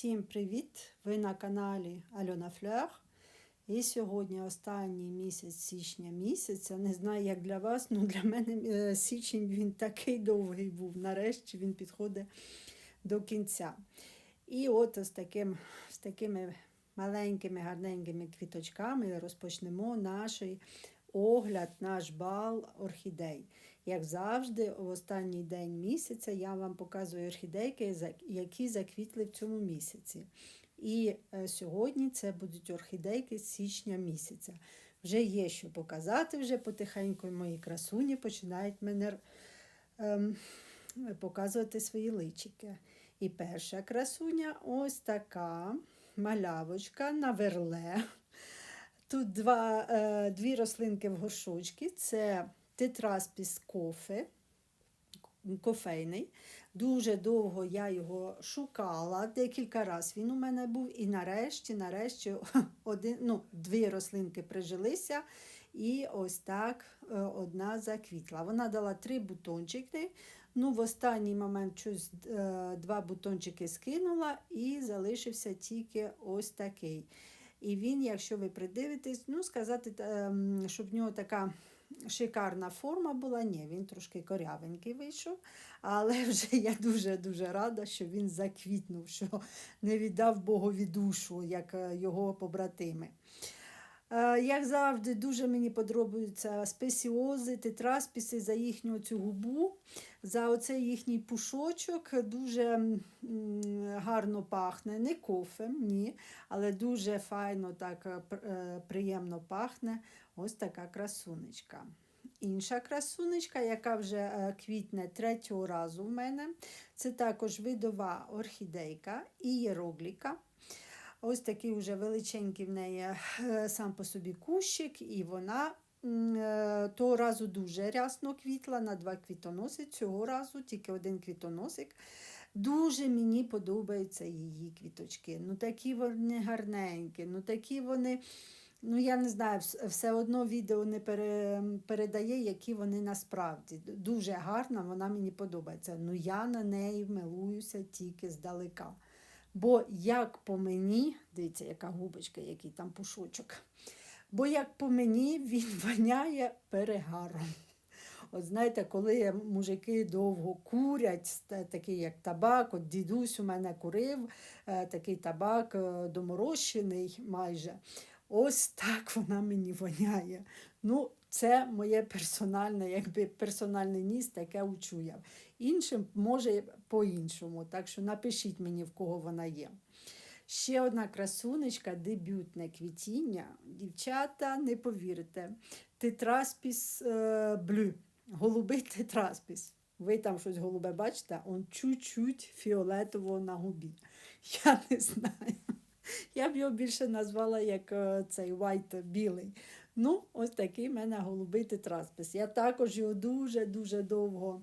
Всім привіт! Ви на каналі Альона Флер. І сьогодні останній місяць січня місяця. Не знаю, як для вас, але для мене е, січень він такий довгий був. Нарешті він підходить до кінця. І от з, таким, з такими маленькими, гарненькими квіточками розпочнемо наш огляд, наш бал орхідей. Як завжди, в останній день місяця я вам показую орхідейки, які заквітли в цьому місяці. І е, сьогодні це будуть орхідейки з січня місяця. Вже є що показати, вже потихеньку мої красуні починають мене ем, показувати свої личики. І перша красуня ось така малявочка на верле. Тут два, е, дві рослинки в горшочки. Це тетраспіс кофе, кофейний. Дуже довго я його шукала, декілька разів він у мене був. І нарешті, нарешті, один, ну, дві рослинки прижилися. І ось так е, одна заквітла. Вона дала три бутончики. Ну, в останній момент щось е, два бутончики скинула і залишився тільки ось такий. І він, якщо ви придивитесь, ну сказати, ем, щоб в нього така шикарна форма була, ні, він трошки корявенький вийшов. Але вже я дуже-дуже рада, що він заквітнув, що не віддав Богові душу, як е, його побратими. Е, Як завжди, дуже мені подобаються спесіози, тетраспіси за їхню цю губу, за оцей їхній пушочок. Дуже гарно пахне, не кофем, ні, але дуже файно, так е, пр- приємно пахне. Ось така красунечка. Інша красунечка, яка вже е, квітне третього разу в мене, це також видова орхідейка і єрогліка. Ось такий вже величенький в неї е, сам по собі кущик, і вона е, того разу дуже рясно квітла на два квітоноси. Цього разу тільки один квітоносик. Дуже мені подобаються її квіточки. Ну такі вони гарненькі, ну такі вони. Ну, я не знаю, все одно відео не пере, передає, які вони насправді. Дуже гарна, вона мені подобається. Ну я на неї милуюся тільки здалека. Бо як по мені, дивіться, яка губочка, який там пушочок. Бо як по мені він воняє перегаром. От знаєте, коли мужики довго курять, такий як табак, от дідусь у мене курив, е, такий табак е, доморощений майже. Ось так вона мені воняє. Ну, це моє персональне, якби персональний ніс, таке учуяв. Іншим може по-іншому. Так що напишіть мені, в кого вона є. Ще одна красунечка, дебютне квітіння. Дівчата, не повірите. Тетраспіс е, блю. Голубий тетраспіс. Ви там щось голубе бачите, он чуть-чуть фіолетового на губі. Я не знаю. Я б його більше назвала як е, цей white білий. Ну, ось такий в мене голубий тетраспис. Я також його дуже-дуже довго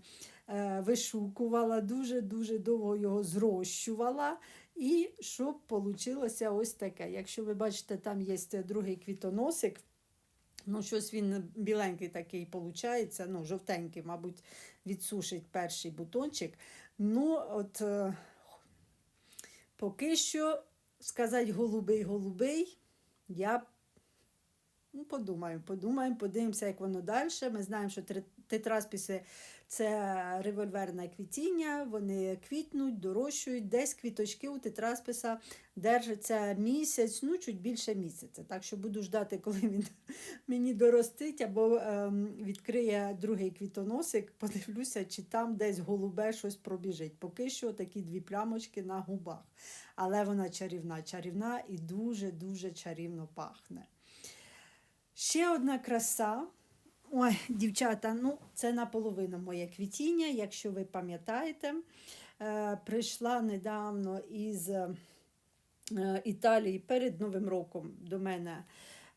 е, вишукувала, дуже-дуже довго його зрощувала. І щоб вийшло ось таке. Якщо ви бачите, там є другий квітоносик. Ну, щось він біленький такий виходить, ну, жовтенький, мабуть, відсушить перший бутончик. Ну, от е, поки що сказати голубий-голубий, я ну, подумаю, подумаємо, подивимося, як воно далі. Ми знаємо, що тре- тетраспіси це револьверне квітіння, вони квітнуть, дорощують. Десь квіточки у тетрасписа держаться місяць, ну чуть більше місяця. Так що буду ждати, коли він мені доростить або ем, відкриє другий квітоносик, подивлюся, чи там десь голубе щось пробіжить. Поки що такі дві плямочки на губах. Але вона чарівна, чарівна і дуже-дуже чарівно пахне. Ще одна краса. Ой, дівчата, ну це наполовину моє квітіння, якщо ви пам'ятаєте. Е, прийшла недавно із е, Італії перед Новим роком до мене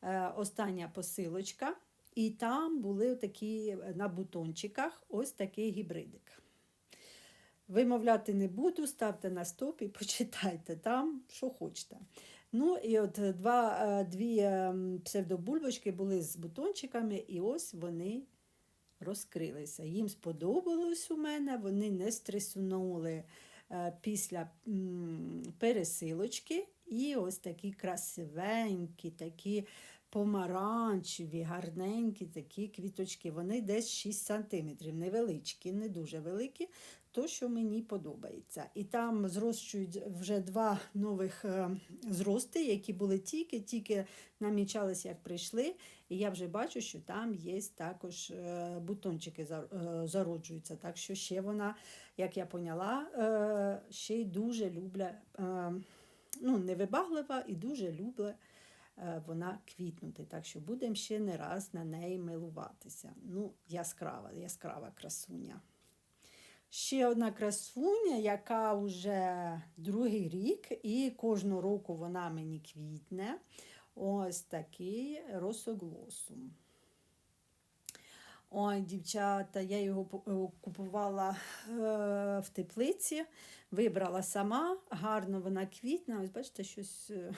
е, остання посилочка. І там були такі на бутончиках ось такий гібридик. Вимовляти не буду, ставте на стоп і почитайте там, що хочете. Ну і от два, е, дві е, псевдобульбочки були з бутончиками, і ось вони розкрилися. Їм сподобалось у мене, вони не стресунули е, після пересилочки. І ось такі красивенькі, такі помаранчеві, гарненькі такі квіточки. Вони десь 6 см, невеличкі, не дуже великі, то, що мені подобається. І там зрощують вже два нових е, зрости, які були тільки-тільки намічалися, як прийшли. І я вже бачу, що там є також е, бутончики е, зароджуються. Так що ще вона, як я поняла, ще й дуже любля, ну, невибаглива і дуже любла е, вона квітнути. Так що будемо ще не раз на неї милуватися. Ну, яскрава, яскрава красуня. Ще одна красуня, яка вже другий рік, і кожного року вона мені квітне. Ось такий росоглосум. Ой, дівчата, я його е, купувала е, в теплиці, вибрала сама, гарно вона квітне. Ось бачите, щось, е,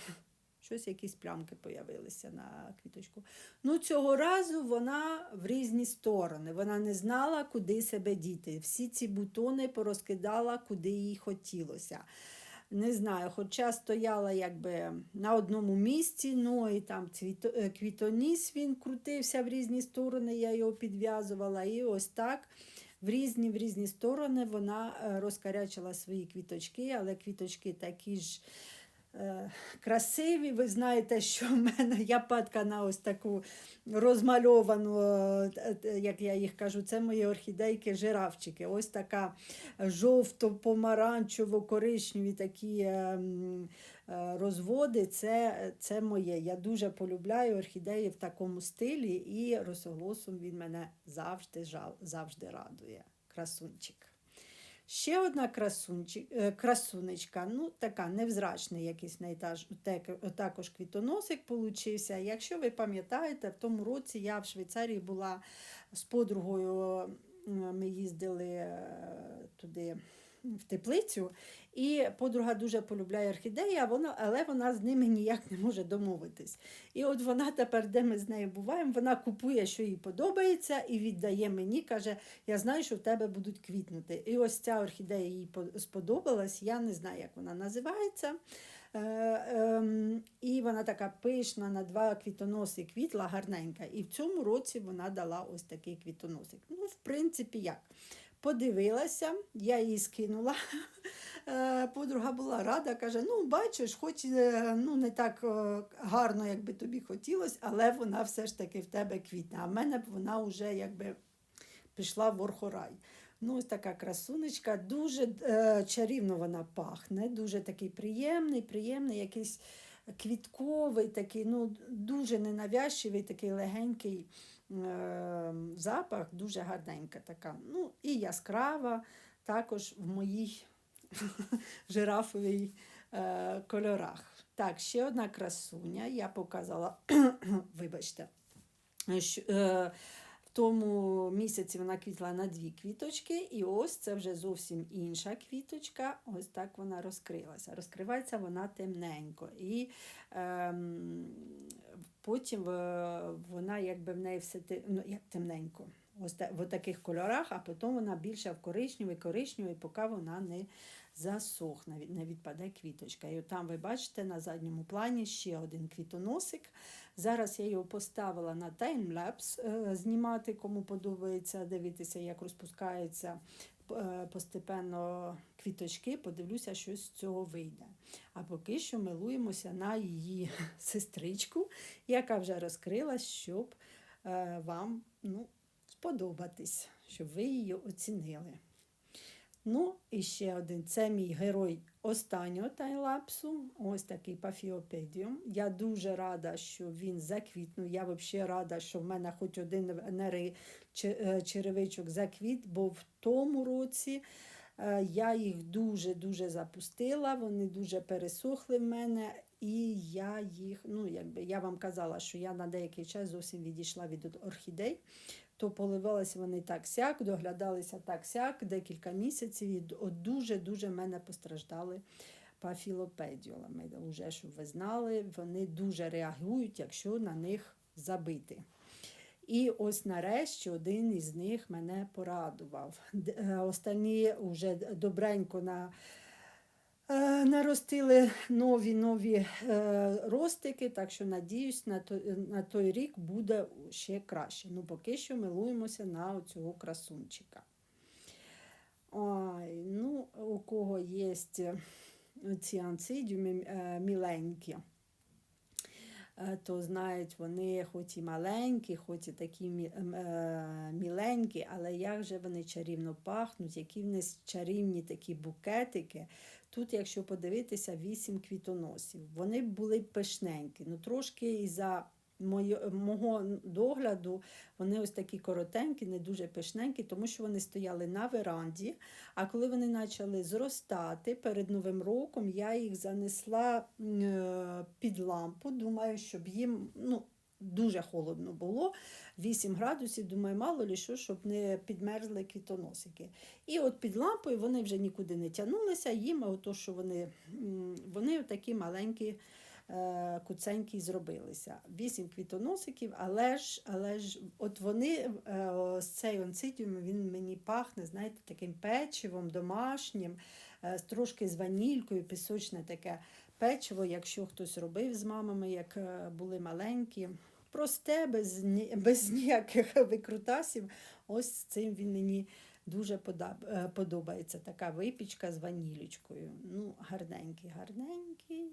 щось якісь плямки появилися на квіточку. Ну, цього разу вона в різні сторони. Вона не знала, куди себе діти. Всі ці бутони порозкидала, куди їй хотілося. Не знаю, хоча стояла якби на одному місці, ну і там е, квітоніс він крутився в різні сторони, я його підв'язувала. І ось так в різні в різні сторони вона е, розкарячила свої квіточки, але квіточки такі ж красиві. Ви знаєте, що в мене я падка на ось таку розмальовану, е, е, як я їх кажу, це мої орхідейки жирафчики. Ось така жовто-помаранчево-коричневі такі е, е, розводи. Це, це моє. Я дуже полюбляю орхідеї в такому стилі, і росоголосом він мене завжди, завжди радує. Красунчик. Ще одна е, красунечка, ну така невзрачний якийсь в неї таж- також квітоносик получився. Якщо ви пам'ятаєте, в тому році я в Швейцарії була з подругою, ми їздили е, туди в теплицю, і подруга дуже полюбляє орхідеї, а вона, але вона з ними ніяк не може домовитись. І от вона тепер, де ми з нею буваємо, вона купує, що їй подобається, і віддає мені, каже, я знаю, що в тебе будуть квітнути. І ось ця орхідея їй сподобалась. Я не знаю, як вона називається. Е, ем, і вона така пишна на два квітоноси квітла, гарненька. І в цьому році вона дала ось такий квітоносик. Ну, в принципі, як? Подивилася, я її скинула. Е, Подруга була рада, каже: ну, бачиш, хоч е, ну, не так е, гарно, як би тобі хотілося, але вона все ж таки в тебе квітне. А в мене б вона вже якби пішла в орхорай. Ну, ось така красунечка, дуже е, чарівно вона пахне, дуже такий приємний, приємний, якийсь квітковий, такий, ну, дуже ненавязчивий, такий легенький запах, дуже гарненька така. Ну, і яскрава, також в моїй жирафовій е, кольорах. Так, ще одна красуня, я показала, вибачте, що, е, в тому місяці вона квітла на дві квіточки, і ось це вже зовсім інша квіточка. Ось так вона розкрилася. Розкривається вона темненько. І ем, потім е, вона якби в неї все ну, як темненько. Ось в таких кольорах, а потім вона більше в коричневий, коричневий, поки вона не засохне, не відпаде квіточка. І там ви бачите на задньому плані ще один квітоносик. Зараз я його поставила на таймлапс е, знімати, кому подобається дивитися, як розпускаються е, постепенно квіточки. Подивлюся, що з цього вийде. А поки що милуємося на її сестричку, яка вже розкрилась, щоб е, вам ну, сподобатись, щоб ви її оцінили. Ну, і ще один. Це мій герой останнього таймлапсу. Ось такий пафіопедіум. Я дуже рада, що він заквітнув. Я взагалі рада, що в мене хоч один нери черевичок заквіт, бо в тому році е, я їх дуже-дуже запустила, вони дуже пересохли в мене. І я їх, ну якби я вам казала, що я на деякий час зовсім відійшла від орхідей то поливалися вони так сяк, доглядалися так сяк декілька місяців і дуже-дуже мене постраждали пафілопедіолами. Уже, щоб ви знали, вони дуже реагують, якщо на них забити. І ось нарешті один із них мене порадував. Е, Останні вже добренько на Наростили нові нові е, ростики, так що надіюсь, на той, на той рік буде ще краще. Ну, поки що милуємося на цього красунчика. Ой, ну, у кого є ці анцидіуми е, міленькі, е, то знають, вони хоч і маленькі, хоч і такі е, міленькі, але як же вони чарівно пахнуть, які в них чарівні такі букетики. Тут, якщо подивитися, вісім квітоносів. Вони були пишненькі. Ну, трошки із-за моє- мого догляду вони ось такі коротенькі, не дуже пишненькі, тому що вони стояли на веранді. А коли вони почали зростати перед Новим роком, я їх занесла е, під лампу. Думаю, щоб їм ну, дуже холодно було. 8 градусів, думаю, мало лі що, щоб не підмерзли квітоносики. І от під лампою вони вже нікуди не тягнулися, їм ото, що вони, вони такі маленькі. Е, Куценькі зробилися. Вісім квітоносиків, але ж, але ж от вони, е, ось цей онцидіум, він мені пахне, знаєте, таким печивом домашнім, е, трошки з ванількою, пісочне таке печиво, якщо хтось робив з мамами, як були маленькі. Просте, без, без ніяких викрутасів. Ось цим він мені дуже подобається. Така випічка з ванілічкою. Ну, гарненький, гарненький.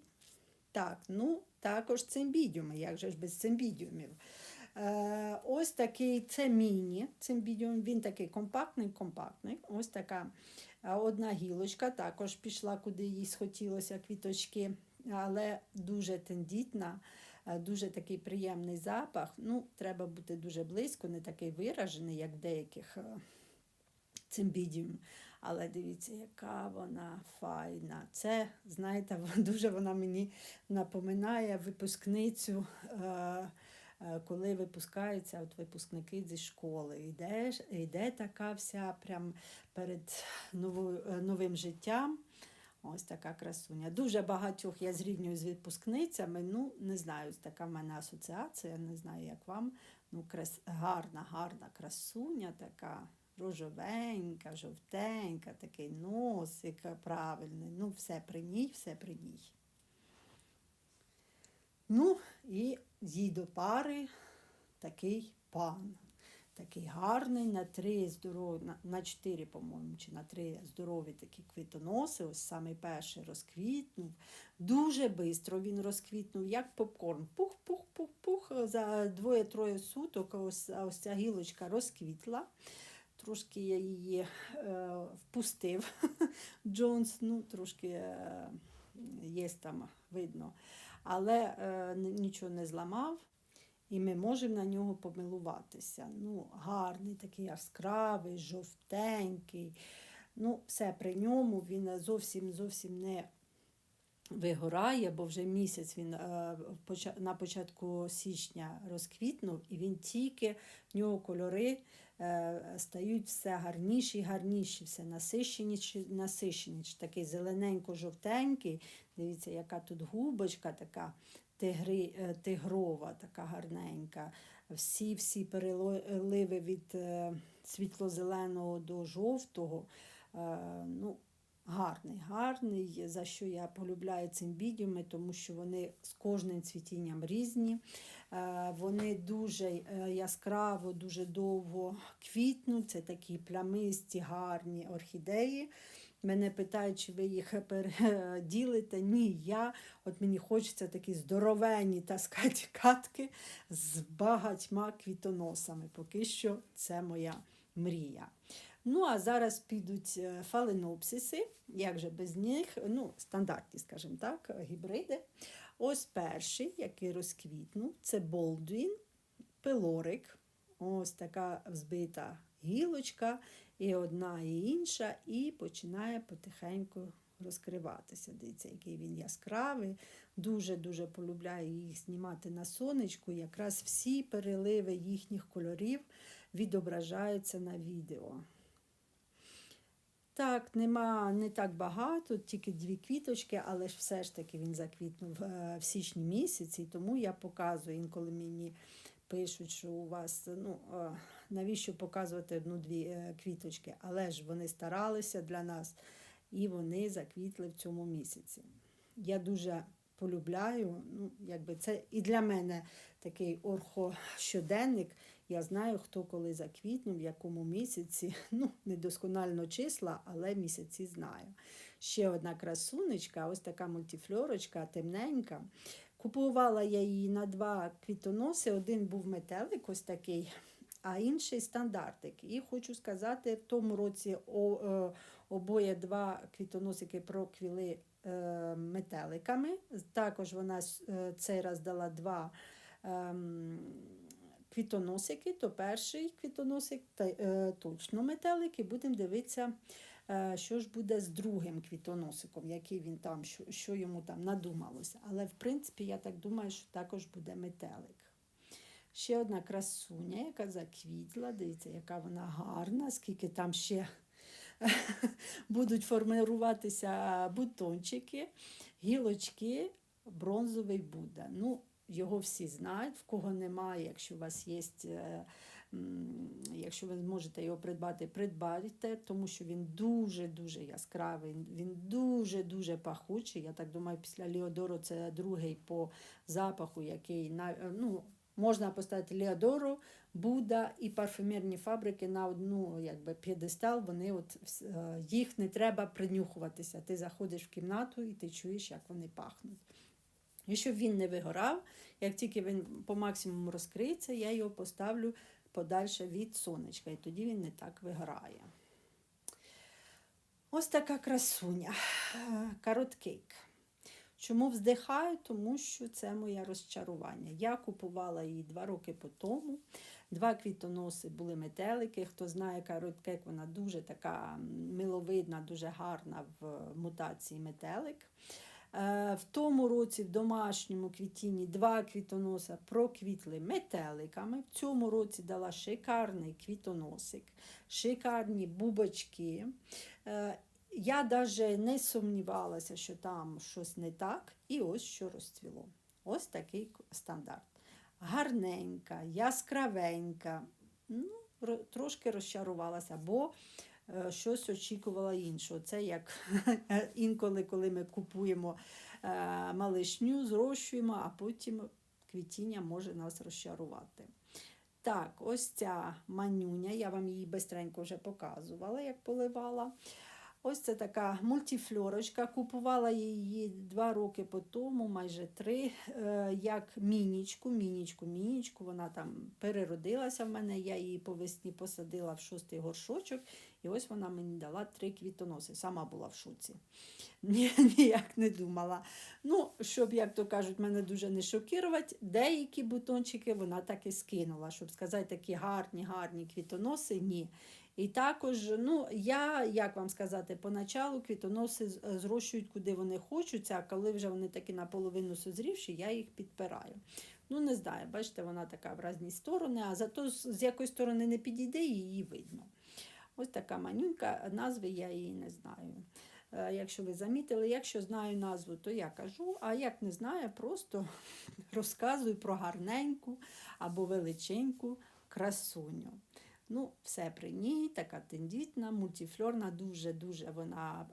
Так, ну також цимбідіуми, як же ж без цимбідіумів. Е, ось такий це міні цимбідіум, він такий компактний, компактний. Ось така е, одна гілочка, також пішла, куди їй схотілося квіточки, але дуже тендітна, е, дуже такий приємний запах. Ну, треба бути дуже близько, не такий виражений, як в деяких е, цимбідіум. Але дивіться, яка вона файна. Це, знаєте, дуже вона мені напоминає випускницю, е, е, коли випускаються от випускники зі школи. Йде, йде така вся прям перед е, новим життям. Ось така красуня. Дуже багатьох я зрівнюю з випускницями. Ну, не знаю, така в мене асоціація, не знаю, як вам. Ну, крас... гарна, гарна красуня така. Рожовенька, жовтенька, такий носик правильний. Ну, все при ній, все при ній. Ну, і їй до пари такий пан. Такий гарний на три здорові, на, на чотири, по-моєму, чи на три здорові такі квітоноси. Ось самий перший розквітнув. Дуже швидко він розквітнув, як попкорн. Пух-пух-пух-пух. За двоє-троє суток ось, ось ця гілочка розквітла. Трошки я її е, впустив. Джонс, ну, трошки е, є там видно. Але е, нічого не зламав. І ми можемо на нього помилуватися. Ну, гарний, такий яскравий, жовтенький. Ну, все при ньому він зовсім зовсім не вигорає, бо вже місяць він е, на початку січня розквітнув, і він тільки в нього кольори е, стають все гарніші і гарніші, все насищеніші, насищеніші. Такий зелененько-жовтенький. Дивіться, яка тут губочка така тигри, е, тигрова, така гарненька. Всі всі переливи від світло-зеленого до жовтого. Ну, гарний, гарний, за що я полюбляю цимбідіуми, тому що вони з кожним цвітінням різні. Е, Вони дуже е, яскраво, дуже довго квітнуть. Це такі плямисті, гарні орхідеї. Мене питають, чи ви їх переділите. Ні, я. От мені хочеться такі здоровенні таскати катки з багатьма квітоносами. Поки що це моя мрія. Ну, а зараз підуть е, фаленопсиси, як же без них, ну, стандартні, скажімо так, гібриди. Ось перший, який розквітнув, це Болдвін, пилорик. Ось така взбита гілочка, і одна, і інша, і починає потихеньку розкриватися. Дивіться, який він яскравий. Дуже-дуже полюбляю їх знімати на сонечку. Якраз всі переливи їхніх кольорів відображаються на відео. Так, нема не так багато, тільки дві квіточки, але ж все ж таки він заквітнув е, в січні місяці, тому я показую інколи мені пишуть, що у вас ну, е, навіщо показувати одну-дві е, квіточки, але ж вони старалися для нас. і вони заквітли в цьому місяці. Я дуже полюбляю, ну, якби це і для мене такий орхощоденник. Я знаю, хто коли заквітнув, в якому місяці. Ну, недосконально числа, але місяці знаю. Ще одна красунечка, ось така мультифльорочка, темненька. Купувала я її на два квітоноси. Один був метелик, ось такий, а інший стандартик. І хочу сказати, в тому році е, обоє два квітоносики проквіли е, метеликами. Також вона е, цей раз дала два. Квітоносики, то перший квітоносик е, точно метелик, і будемо дивитися, е, що ж буде з другим квітоносиком, який він там, що йому там надумалося. Але в принципі, я так думаю, що також буде метелик. Ще одна красуня, яка заквітла. Дивіться, яка вона гарна, скільки там ще будуть формуватися бутончики, гілочки, бронзовий Будда. Ну, його всі знають, в кого немає, якщо у вас є. е, Якщо ви зможете його придбати, придбайте, тому що він дуже-дуже яскравий, він дуже-дуже пахучий. Я так думаю, після Ліодору це другий по запаху, який ну, можна поставити Ліодору, Буда і парфюмерні фабрики на одну якби, п'єдестал. Вони от, е, їх не треба принюхуватися. Ти заходиш в кімнату і ти чуєш, як вони пахнуть. І щоб він не вигорав, як тільки він по максимуму розкриється, я його поставлю подальше від сонечка, і тоді він не так вигорає. Ось така красуня. Короткейк. Чому вздихаю? Тому що це моє розчарування. Я купувала її два роки по тому. Два квітоноси були метелики. Хто знає, короткейк, вона дуже така миловидна, дуже гарна в мутації метелик. Е, В тому році в домашньому квітінні два квітоноса проквітли метеликами. В цьому році дала шикарний квітоносик, шикарні бубочки. Е, Я навіть не сумнівалася, що там щось не так, і ось що розцвіло. Ось такий стандарт. Гарненька, яскравенька. Ну, трошки розчарувалася, бо щось очікувала іншого. Це як інколи, коли ми купуємо е, малишню, зрощуємо, а потім квітіння може нас розчарувати. Так, ось ця манюня, я вам її бистренько вже показувала, як поливала. Ось це така мультифльорочка. Купувала її два роки по тому, майже три, е, як мінічку, мінічку, мінічку. Вона там переродилася в мене. Я її по весні посадила в шостий горшочок, і ось вона мені дала три квітоноси. Сама була в шоці. Ні, ніяк не думала. Ну, щоб, як то кажуть, мене дуже не шокувати, деякі бутончики вона так і скинула, щоб сказати, такі гарні, гарні квітоноси, ні. І також, ну, я, як вам сказати, поначалу квітоноси е, зрощують, куди вони хочуть, а коли вже вони такі наполовину созрівші, я їх підпираю. Ну, не знаю, бачите, вона така в різні сторони, а зато з з якої сторони не підійде, її видно. Ось така манюнька, назви я її не знаю. Е, Якщо ви замітили, якщо знаю назву, то я кажу, а як не знаю, просто розказую про гарненьку або величеньку красуню. Ну, все при ній, така тендітна, мультифльорна, дуже-дуже вона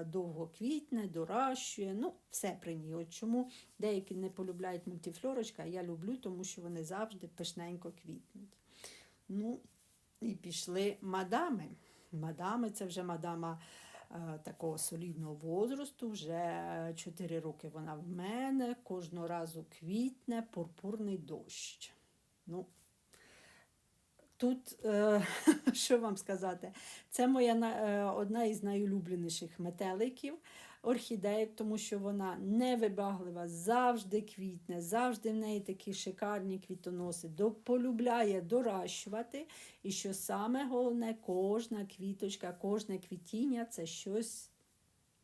е, довго квітне, доращує. Ну, все при ній. От чому деякі не полюбляють мультифльорочка, а я люблю, тому що вони завжди пишненько квітнуть. Ну, і пішли мадами. Мадами це вже мадама е, такого солідного возрасту, вже 4 роки вона в мене, кожного разу квітне пурпурний дощ. Ну, Тут, е, що вам сказати, це моя е, одна із найулюбленіших метеликів орхідеїв, тому що вона невибаглива, завжди квітне, завжди в неї такі шикарні квітоноси, полюбляє доращувати. І що саме головне, кожна квіточка, кожне квітіння це щось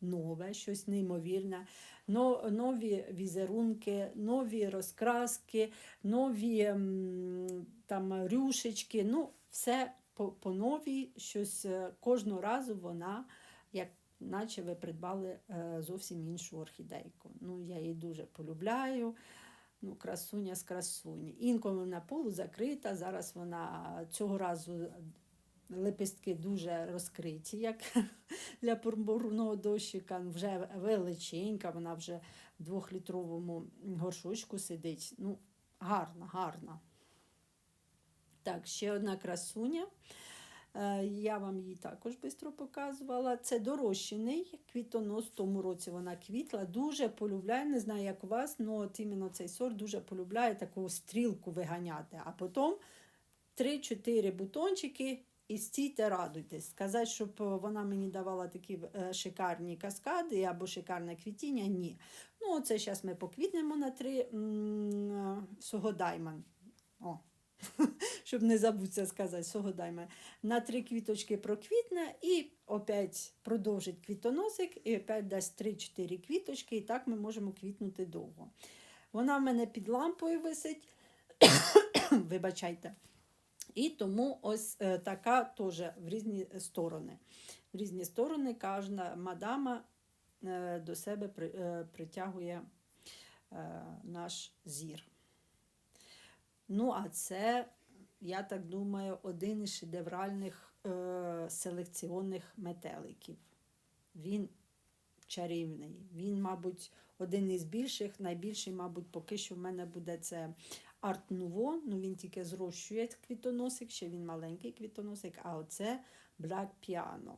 нове, щось неймовірне, нові візерунки, нові розкраски, нові там рюшечки. Ну, все по, по новій, щось е, кожного разу вона, як наче ви придбали е, зовсім іншу орхідейку. Ну, я її дуже полюбляю. Ну, красуня з красуні. Інколи вона полузакрита, зараз вона цього разу лепестки дуже розкриті, як для пурпурного дощика. Вже величенька, вона вже в двохлітровому горшочку сидить. Ну, гарна, гарна. Так, ще одна красуня. Е, Я вам її також швидко показувала. Це дорощений квітонос. В тому році вона квітла. Дуже полюбляє, не знаю, як у вас, але от іменно цей сорт дуже полюбляє таку стрілку виганяти. А потім 3-4 бутончики і стійте, радуйтесь. Сказати, щоб вона мені давала такі е, шикарні каскади або шикарне квітіння, ні. Ну, оце зараз ми поквітнемо на три е, согодайман. О, щоб не забутися сказати, согодайме. На три квіточки проквітне і опять продовжить квітоносик, і опять дасть 3-4 квіточки, і так ми можемо квітнути довго. Вона в мене під лампою висить. Вибачайте. І тому ось е, така теж в різні сторони. В різні сторони кожна мадама е, до себе е, притягує наш зір. Ну, а це, я так думаю, один із шедевральних селекціонних метеликів. Він чарівний. Він, мабуть, один із більших, найбільший, мабуть, поки що в мене буде це Арт Нуво. Ну, він тільки зрощує квітоносик, ще він маленький квітоносик, а оце Black Piano.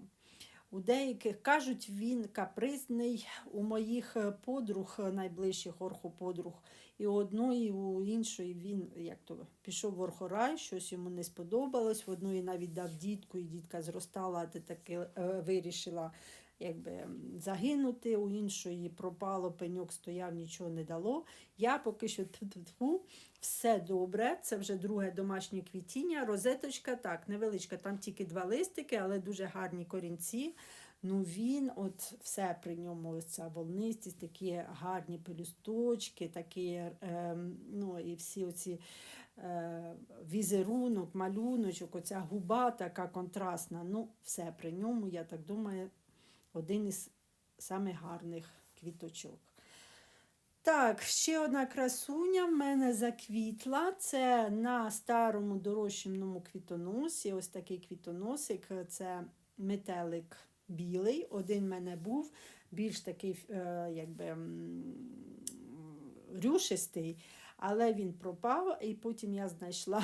У деяких кажуть, він капризний. У моїх е, подруг, е, найближчих орхоподруг, і у одної, у іншої він як то пішов в орхорай, щось йому не сподобалось. В одної навіть дав дітку, і дітка зростала, а ти таки е, вирішила якби, загинути. У іншої пропало, пеньок стояв, нічого не дало. Я поки що тьфу-тьфу-тьфу, все добре. Це вже друге домашнє квітіння. Розеточка так, невеличка, там тільки два листики, але дуже гарні корінці. Ну він, от все при ньому, ось ця волнистість, такі гарні пелюсточки, такі, е, ну і всі оці е, візерунок, малюночок, оця губа така контрастна. Ну, все при ньому, я так думаю, один із самих гарних квіточок. Так, ще одна красуня в мене заквітла. Це на старому дорощеному квітоносі. Ось такий квітоносик. Це метелик білий. Один в мене був, більш такий, е, якби рюшистий, але він пропав, і потім я знайшла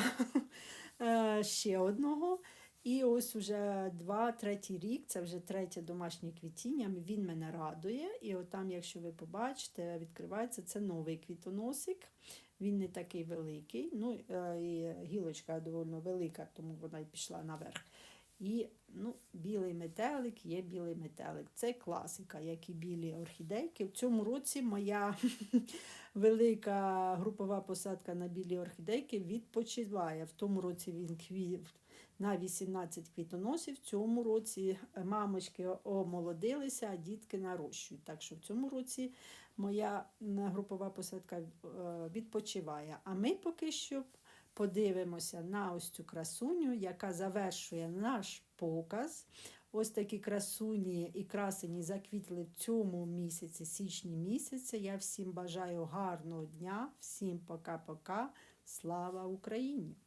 е, ще одного. І ось уже два, третій рік, це вже третє домашнє квітіння. Він мене радує. І от там, якщо ви побачите, відкривається це новий квітоносик. Він не такий великий. Ну, е, і гілочка доволі велика, тому вона й пішла наверх. І ну, білий метелик є білий метелик. Це класика, як і білі орхідейки. В цьому році моя велика групова посадка на білі орхідейки відпочиває. В тому році він квів на 18 квітоносів. В цьому році мамочки омолодилися, а дітки нарощують. Так що в цьому році моя групова посадка е, відпочиває. А ми поки що подивимося на ось цю красуню, яка завершує наш показ. Ось такі красуні і красені заквітли в цьому місяці, січні місяці. Я всім бажаю гарного дня, всім пока-пока. Слава Україні!